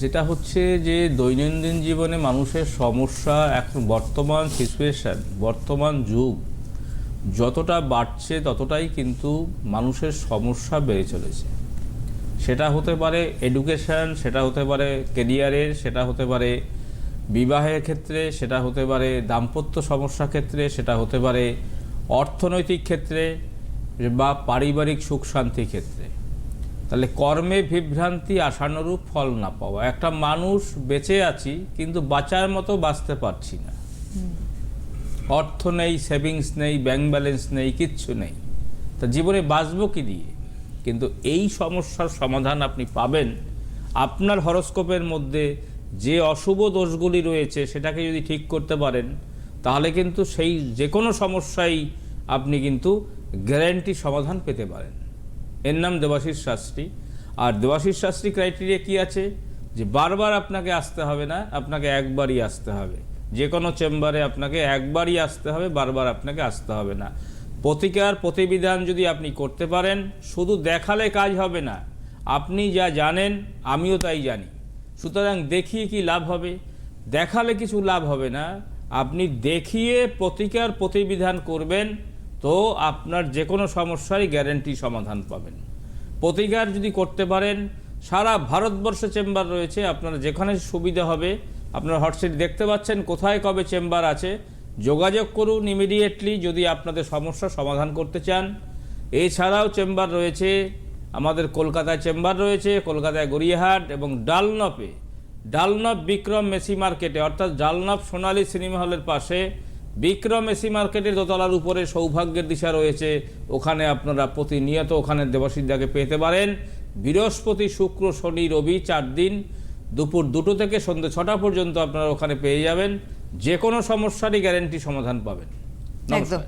যেটা হচ্ছে যে দৈনন্দিন জীবনে মানুষের সমস্যা এখন বর্তমান সিচুয়েশন বর্তমান যুগ, যতটা বাড়ছে ততটাই কিন্তু মানুষের সমস্যা বেড়ে চলেছে। সেটা হতে পারে এডুকেশন সেটা হতে পারে কেরিয়ারের সেটা হতে পারে বিবাহের ক্ষেত্রে, সেটা হতে পারে দাম্পত্য সমস্যা ক্ষেত্রে, সেটা হতে পারে অর্থনৈতিক ক্ষেত্রে বা পারিবারিক সুখ শান্তির ক্ষেত্রে। তাহলে কর্মে বিভ্রান্তি আশানুরূপ ফল না পাওয়া। একটা মানুষ বেঁচে আছি, কিন্তু বাঁচার মতো বাঁচতে পারছি না। অর্থ নেই সেভিংস নেই ব্যাংক ব্যালেন্স নেই, কিচ্ছু নেই। তা জীবনে বাঁচবো কি দিয়ে? কিন্তু এই সমস্যার সমাধান আপনি পাবেন আপনার হরস্কোপের মধ্যে যে অশুভ দোষগুলি রয়েছে সেটাকে যদি ঠিক করতে পারেন, তাহলে কিন্তু সেই যে কোনো সমস্যাই আপনি কিন্তু গ্যারান্টি সমাধান পেতে পারেন। এর নাম দেবাশিস শাস্ত্রী। আর দেবাশিস শাস্ত্রী ক্রাইটেরিয়া কি আছে? যে বারবার আপনাকে আসতে হবে না, আপনাকে একবারই আসতে হবে। যে কোনো চেম্বারে আপনাকে একবারই আসতে হবে, বারবার আপনাকে আসতে হবে না। প্রতিকার, প্রতিবিধান যদি আপনি করতে পারেন, শুধু দেখালে কাজ হবে না। আপনি যা জানেন, আমিও তাই জানি। সুতরাং দেখিয়ে কি লাভ হবে? দেখালে কিছু লাভ হবে না। আপনি দেখিয়ে প্রতিকার, প্রতিবিধান করবেন তো আপনার যে কোনো সমস্যারই গ্যারেন্টি সমাধান পাবেন। প্রতিকার যদি করতে পারেন, সারা ভারতবর্ষে চেম্বার রয়েছে, আপনার যেখানে সুবিধা হবে, আপনার হোয়াটসঅ্যাপ দেখতে পাচ্ছেন কোথায় কবে চেম্বার আছে। যোগাযোগ করুন ইমিডিয়েটলি যদি আপনাদের সমস্যা সমাধান করতে চান। এছাড়াও চেম্বার রয়েছে, আমাদের কলকাতায় চেম্বার রয়েছে, কলকাতায় গড়িয়াহাট এবং ডালনপে। ডালনপ বিক্রম মেসি মার্কেটে, অর্থাৎ ডালনপ সোনালী সিনেমা হলের পাশে বিক্রম এসি মার্কেটের দোতলার উপরে সৌভাগ্যের দিশা রয়েছে। ওখানে আপনারা প্রতিনিয়ত ওখানে দেবাসিদ্দাকে পেতে পারেন। বৃহস্পতি শুক্র শনি রবি চার দিন। দুপুর দুটো থেকে সন্ধ্যে ছটা পর্যন্ত আপনারা ওখানে পেয়ে যাবেন। যে কোনো সমস্যারই গ্যারেন্টি সমাধান পাবেন। নমস্কার। একদম